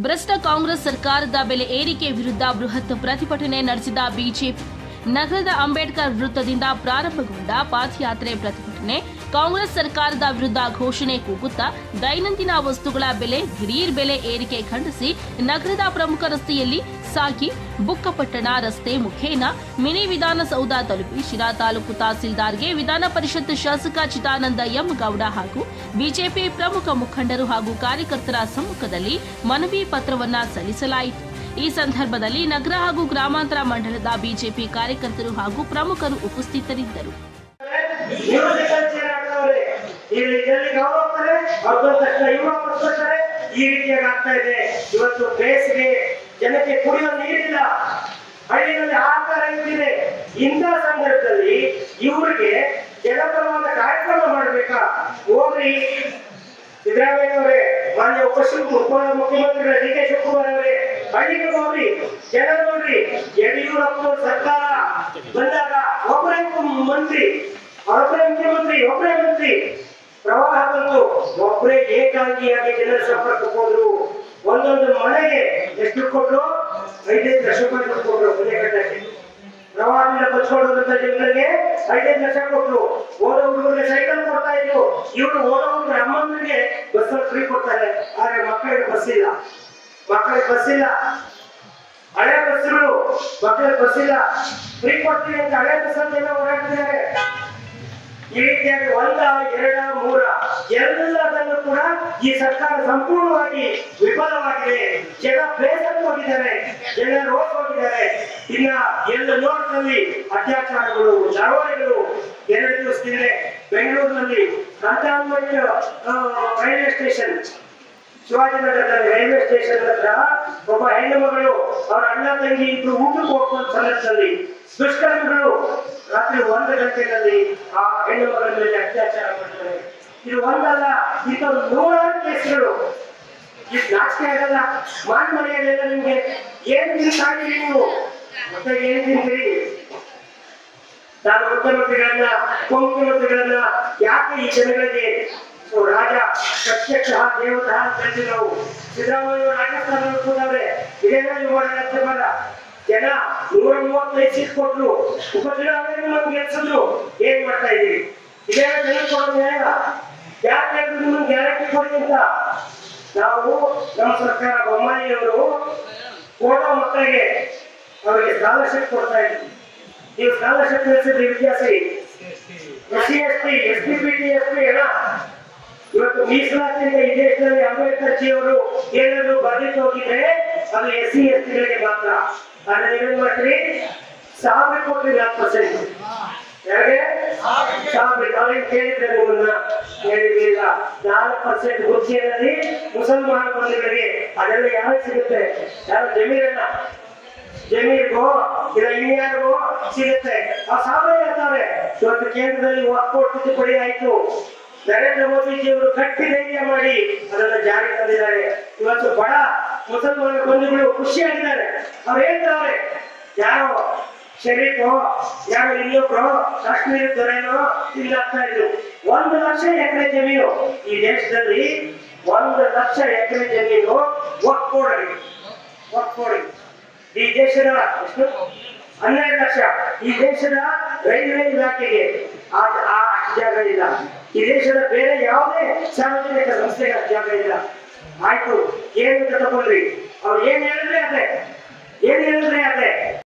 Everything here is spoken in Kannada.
ಭ್ರಷ್ಟ ಕಾಂಗ್ರೆಸ್ ಸರ್ಕಾರದ ಬೆಲೆ ಏರಿಕೆ ವಿರುದ್ಧ ಬೃಹತ್ ಪ್ರತಿಭಟನೆ ನಡೆಸಿದ ಬಿಜೆಪಿ. ನಗರದ ಅಂಬೇಡ್ಕರ್ ವೃತ್ತದಿಂದ ಪ್ರಾರಂಭಗೊಂಡ ಪಾದಯಾತ್ರೆ ಪ್ರತಿಭಟನೆ ಕಾಂಗ್ರೆಸ್ ಸರ್ಕಾರದ ವಿರುದ್ಧ ಘೋಷಣೆ ಕೂಗುತ್ತಾ ದೈನಂದಿನ ವಸ್ತುಗಳ ಬೆಲೆ ದಿಢೀರ್ ಬೆಲೆ ಏರಿಕೆ ಖಂಡಿಸಿ ನಗರದ ಪ್ರಮುಖ ರಸ್ತೆಯಲ್ಲಿ ಸಾಗಿ ಬುಕ್ಕಪಟ್ಟಣ ರಸ್ತೆ ಮುಖೇನ ಮಿನಿ ವಿಧಾನಸೌಧ ತಲುಪಿ ಶಿರಾ ತಾಲೂಕು ತಹಸೀಲ್ದಾರ್ಗೆ ವಿಧಾನ ಪರಿಷತ್ ಶಾಸಕ ಚಿದಾನಂದ ಗೌಡ ಹಾಗೂ ಬಿಜೆಪಿ ಪ್ರಮುಖ ಮುಖಂಡರು ಹಾಗೂ ಕಾರ್ಯಕರ್ತರ ಸಮ್ಮುಖದಲ್ಲಿ ಮನವಿ ಪತ್ರವನ್ನ ಸಲ್ಲಿಸಲಾಯಿತು. ಈ ಸಂದರ್ಭದಲ್ಲಿ ನಗರ ಹಾಗೂ ಗ್ರಾಮಾಂತರ ಮಂಡಲದ ಬಿಜೆಪಿ ಕಾರ್ಯಕರ್ತರು ಹಾಗೂ ಪ್ರಮುಖರು ಉಪಸ್ಥಿತರಿದ್ದರು. ಈ ರೀತಿಯಾಗಿ ಆಗ್ತಾ ಇದೆ. ಇವತ್ತು ಬೇಸಿಗೆ, ಜನಕ್ಕೆ ಕುಡಿಯೋ ನೀರಿಲ್ಲ. ಹಳ್ಳಿಗಳಲ್ಲಿ ಆಕಾರ ಇದ್ದಿದೆ. ಇಂಥ ಸಂದರ್ಭದಲ್ಲಿ ಇವರಿಗೆ ಜನಪರವಾದ ಕಾರ್ಯಕ್ರಮ ಮಾಡಬೇಕಾ? ಹೋಗ್ರಿ. ಸಿದ್ದರಾಮಯ್ಯ ಅವರೇ, ಮಾನ್ಯ ಉಪ ಮುಖ್ಯಮಂತ್ರಿಗಳ ಮುಖ್ಯಮಂತ್ರಿ ಡಿ ಕೆ ಶಿವಕುಮಾರ್ ಅವರೇ ಹಳ್ಳಿಗೆ ನೋಡ್ರಿ ಜನ ನೋಡ್ರಿ, ಯಡಿಯೂರಪ್ಪ ಸರ್ಕಾರ ಬಂದಾಗ ಒಬ್ಬರೇ ಮಂತ್ರಿ ಒಬ್ಬರೇ ಮುಖ್ಯಮಂತ್ರಿ ಒಬ್ಬರೇ ಮಂತ್ರಿ. ಪ್ರವಾಹ ಬಂದು ಒಬ್ಬರೇ ಏಕಾಂಗಿಯಾಗಿ ಜನರ ಸಂಪರ್ಕಕ್ಕೆ ಹೋದ್ರು. ಒಂದೊಂದು ಮನೆಗೆ ಎಷ್ಟು ಕೊಟ್ರು ಐದೈದು ಲಕ್ಷ ರೂಪಾಯಿ ಕೊಟ್ಟರು ಮನೆ ಕಟ್ಟಕ್ಕೆ. ಪ್ರವಾಹದಿಂದ ಬಚ್ಚಿಕೊಳ್ಳುವಂತ ಜನರಿಗೆ ಐದೈದು ಲಕ್ಷ ಕೊಟ್ರು ಓದೋ ಹುಡುಗರಿಗೆ ಸೈಕಲ್ ಕೊಡ್ತಾ ಇದ್ರು. ಇವರು ಓದೋ ಹುಡುಗರ ಅಮ್ಮಂದ್ರಿಗೆ ಬಸ್ ಫ್ರೀ ಕೊಡ್ತಾರೆ. ಆದ್ರೆ ಮಕ್ಕಳಿಗೆ ಬಸ್ ಇಲ್ಲ. ಮಕ್ಕಳಿಗೆ ಬಸ್ ಇಲ್ಲ. ಹಳೆ ಬಸ್ಗಳು ಮಕ್ಕಳಿಗೆ ಬಸ್ ಫ್ರೀ ಕೊಡ್ತೀನಿ ಅಂತ ಹಳೆ ಬಸ್ ಅಂತ ಎಲ್ಲ ಓಡಾಡ್ತಿದ್ದಾರೆ. ಈ ರೀತಿಯಾಗಿ ಒಂದ, ಎರಡ, ಮೂರ ಎಲ್ಲದನ್ನು ಕೂಡ ಈ ಸರ್ಕಾರ ಸಂಪೂರ್ಣವಾಗಿ ವಿಫಲವಾಗಿದೆ. ಜನ ಬೇಸತ್ತು ಹೋಗಿದ್ದಾರೆ. ಜನ ರೋಡ್ ಹೋಗಿದ್ದಾರೆ. ಇನ್ನ ಎಲ್ಲ ನೋಡ್ನಲ್ಲಿ ಅತ್ಯಾಚಾರಗಳು, ಚಳವಳಿಗಳು ಎರಡು ದಿವಸದಿಂದ ಬೆಂಗಳೂರಿನಲ್ಲಿ ಕಂಟೋನ್ಮೆಂಟ್ ರೈಲ್ವೆ ಸ್ಟೇಷನ್. ಶಿವಾಜಿನಗರದಲ್ಲಿ ರೈಲ್ವೆ ಸ್ಟೇಷನ್ ಹತ್ರ ಒಬ್ಬ ಹೆಣ್ಣು ಮಗಳು ಅವರ ಅಣ್ಣ ತಂಗಿ ಇಬ್ರು ಊಟಕ್ಕೆ ಹೋಗುವಂತ ಸಂದರ್ಭದಲ್ಲಿ ದುಷ್ಕರ್ಮಿಗಳು ರಾತ್ರಿ ಒಂದು ಗಂಟೆಯಲ್ಲಿ ಆ ಹೆಣ್ಣು ಮಗಳ ಮೇಲೆ ಅತ್ಯಾಚಾರ ಮಾಡ್ತಾರೆ. ಇದು ಒಂದಲ್ಲ ಇದು ನೂರಾರು ಕೇಸ್ಗಳು. ಇದು ನಾಚಿಕೆ ಆಗಲ್ಲ. ಮಾನ್ ಮನೆಯಲ್ಲೆಲ್ಲ ನಿಮ್ಗೆ ಏನ್ ತಿನ್ಸಾಕಿರಿ ನೀವು? ಮತ್ತೆ ಏನ್ ತಿಂತೀರಿ? ನಾನು ಮುಖ್ಯಮಂತ್ರಿಗಳನ್ನ ಉಪಮುಖ್ಯಮಂತ್ರಿಗಳನ್ನ ಯಾಕೆ ಈ ಜನಗಳಿಗೆ ರಾಜ, ಪ್ರತ್ಯಕ್ಷ ದೇವತಃ ಅಂತ ಹೇಳ್ತೀವಿ ನಾವು ಸಿದ್ದರಾಮಯ್ಯ ರಾಜಸ್ಥಾನ ಕೂಡವ್ರೆ ಇದೇನೋ ನೀವು ರಾಜ್ಯಪಾಲ ಜನ ನೂರ ಮೂವತ್ತೈದು ಸೀಟ್ ಕೊಟ್ಟರು ಉಪಚುನಾವಣೆಯಲ್ಲಿ ನಮ್ಗೆ ಗೆಲ್ಸಿದ್ರು. ಏನ್ ಮಾಡ್ತಾ ಇದೀವಿ ಇದೇ ಜನ ಕೊಡೋದು ಯಾಕೆ ಹೇಳಿದ್ರು ನಿಮ್ಗೆ ಗ್ಯಾರಂಟಿ ಕೊಡಿ ಅಂತ. ನಾವು ನಮ್ಮ ಸರ್ಕಾರ ಬೊಮ್ಮಾಯಿಯವರು ಓದೋ ಮಕ್ಕಳಿಗೆ ಅವರಿಗೆ ಸ್ಕಾಲರ್ಶಿಪ್ ಕೊಡ್ತಾ ಇದ್ವಿ. ನೀವು ಸ್ಕಾಲರ್ಶಿಪ್ ಕಳಿಸಿದ್ರೆ ವಿದ್ಯಾರ್ಥಿ S C, S T S T, P, T, S ಎಲ್ಲ ಇವತ್ತು ಮೀಸಲಾತಿಯಿಂದ ಈ ದೇಶದಲ್ಲಿ ಅಂಬೇಡ್ಕರ್ ಜಿ ಅವರು ಏನಾದ್ರು ಬರೆದಿಟ್ಟು ಹೋಗಿದ್ರೆ, ಅದು ಎಸ್ ಸಿ ಎಸ್ ಟಿಗಳಿಗೆ ಮಾತ್ರ. ಅದನ್ನ ಏನ್ ಮಾಡ್ತೀರಿ ಸಾವಿರ ಕೊಟ್ರಿ ನಾಲ್ಕು ಪರ್ಸೆಂಟ್ ಸಾವಿರ. ಅವ್ರಿಗೆ ಕೇಳಿದ್ರೆ ನಿಮ್ಮನ್ನ? ನಾಲ್ಕು ಪರ್ಸೆಂಟ್ ಮುಸಲ್ಮಾನ ಬಂಧುಗಳಿಗೆ ಅದೆಲ್ಲ ಯಾರು ಸಿಗುತ್ತೆ? ಯಾರು? ಜಮೀರನ್ನ? ಜಮೀರ್ಗೋ? ಇಲ್ಲ, ಇನ್ಯಾರಿಗೋ ಸಿಗುತ್ತೆ? ಆ ಸಾವಿರ ಇರ್ತಾರೆ ಇವತ್ತು ಕೇಂದ್ರದಲ್ಲಿ ಒಕ್ಕೋಟ್ ತಿದ್ದುಪಡಿ ಆಯ್ತು. ನರೇಂದ್ರ ಮೋದಿಜಿ ಅವರು ಗಟ್ಟಿ ಧೈರ್ಯ ಮಾಡಿ ಅದನ್ನ ಜಾರಿ ತಂದಿದ್ದಾರೆ. ಇವತ್ತು ಬಡ ಮುಸಲ್ಮಾನ ಬಂಧುಗಳು ಖುಷಿಯಾಗಿದ್ದಾರೆ. ಅವ್ರು ಹೇಳ್ತಾರೆ, ಯಾರೋ ಶರೀಫೋ ಯಾರೋ ಇನ್ನೊಬ್ರು ಕಾಶ್ಮೀರ ದೊರೆನೋ ಇಲ್ಲ ಆಗ್ತಾ ಇದ್ರು. ಒಂದು ಲಕ್ಷ ಎಕರೆ ಜಮೀನು ಈ ದೇಶದಲ್ಲಿ ಒಂದು ಲಕ್ಷ ಎಕರೆ ಜಮೀನು ಒಕ್ಕೋಡಿ ಒಕ್ಕೋಡಿ ಈ ದೇಶದ ಎಷ್ಟು? ಹನ್ನೆರಡು ಲಕ್ಷ. ಈ ದೇಶದ ರೈಲ್ವೆ ಇಲಾಖೆಗೆ ಆ ಜಾಗ ಇಲ್ಲ. ಈ ದೇಶದ ಬೇರೆ ಯಾವುದೇ ಸಾರ್ವಜನಿಕ ಸಂಸ್ಥೆಗಳ ಜಾಗ ಇಲ್ಲ. ಆಯ್ತು, ಏನು ತಗೊಳ್ರಿ ಅವ್ರು ಏನ್ ಹೇಳಿದ್ರೆ ಅದೇ? ಏನ್ ಹೇಳಿದ್ರೆ ಅದೇ?